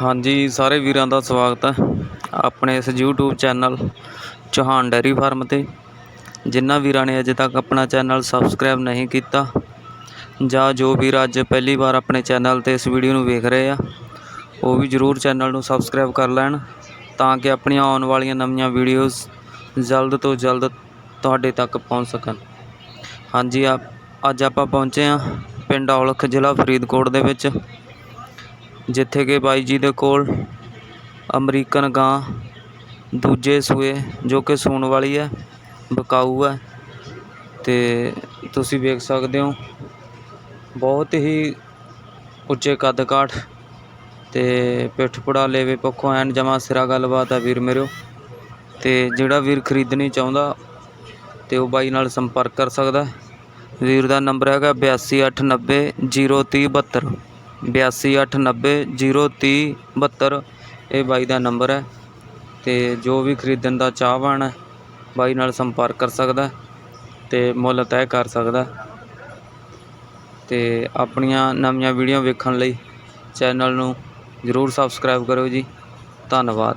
ਹਾਂਜੀ, ਸਾਰੇ ਵੀਰਾਂ ਦਾ ਸਵਾਗਤ ਹੈ। ਆਪਣੇ ਇਸ YouTube channel Chauhan dairy farm ਤੇ। ਜਿਨ੍ਹਾਂ ਵੀਰਾਂ ਨੇ ਅਜੇ ਤੱਕ ਆਪਣਾ ਚੈਨਲ ਸਬਸਕ੍ਰਾਈਬ ਨਹੀਂ ਕੀਤਾ, ਜਾਂ ਜੋ ਵੀਰ ਅੱਜ ਪਹਿਲੀ ਵਾਰ ਆਪਣੇ ਚੈਨਲ ਤੇ ਇਸ ਵੀਡੀਓ ਨੂੰ ਵੇਖ ਰਹੇ ਆ, ਉਹ ਵੀ ਜਰੂਰ ਚੈਨਲ ਨੂੰ ਸਬਸਕ੍ਰਾਈਬ ਕਰ ਲੈਣ, ਤਾਂ ਕਿ ਆਪਣੀਆਂ ਆਉਣ ਵਾਲੀਆਂ ਨਵੀਆਂ ਵੀਡੀਓਜ਼ ਜਲਦ ਤੋਂ ਜਲਦ ਤੁਹਾਡੇ ਤੱਕ ਪਹੁੰਚ ਸਕਣ। ਹਾਂਜੀ, ਆ ਅੱਜ ਆਪਾਂ ਪਹੁੰਚੇ ਆ ਪਿੰਡ ਔਲਖ ਜ਼ਿਲ੍ਹਾ ਫਰੀਦਕੋਟ ਦੇ ਵਿੱਚ। ਜਿੱਥੇ ਕਿ ਬਾਈ ਜੀ ਦੇ ਕੋਲ ਅਮਰੀਕਨ ਗਾਂ ਦੂਜੇ ਸੂਏ, ਜੋ ਕਿ ਸੂਣ ਵਾਲੀ ਹੈ, ਬਕਾਊ ਹੈ। ਅਤੇ ਤੁਸੀਂ ਵੇਖ ਸਕਦੇ ਹੋ, ਬਹੁਤ ਹੀ ਉੱਚੇ ਕੱਦ ਕਾਠ ਤੇ ਪਿੱਠ ਪੁੜਾ ਲੇਵੇ ਪੱਖੋਂ ਐਨ ਜਮਾ ਸਿਰਾ ਗੱਲਬਾਤ ਹੈ ਵੀਰ ਮੇਰਿਓ। ਤੇ ਜਿਹੜਾ ਵੀਰ ਖਰੀਦਣੀ ਚਾਹੁੰਦਾ, ਤੇ ਉਹ ਬਾਈ ਨਾਲ ਸੰਪਰਕ ਕਰ ਸਕਦਾ ਵੀਰ ਦਾ ਨੰਬਰ ਹੈਗਾ ਬਿਆਸੀ ਅੱਠ ਨੱਬੇ ਜ਼ੀਰੋ ਤੀਹ ਬਹੱਤਰ। ਇਹ ਬਾਈ ਦਾ ਨੰਬਰ ਹੈ ਅਤੇ ਜੋ ਵੀ ਖਰੀਦਣ ਦਾ ਚਾਹਵਾਨ ਹੈ, ਬਾਈ ਨਾਲ ਸੰਪਰਕ ਕਰ ਸਕਦਾ ਅਤੇ ਮੁੱਲ ਤੈਅ ਕਰ ਸਕਦਾ ਅਤੇ ਆਪਣੀਆਂ ਨਵੀਆਂ ਵੀਡੀਓ ਵੇਖਣ ਲਈ ਚੈਨਲ ਨੂੰ ਜ਼ਰੂਰ ਸਬਸਕ੍ਰਾਈਬ ਕਰੋ ਜੀ। ਧੰਨਵਾਦ।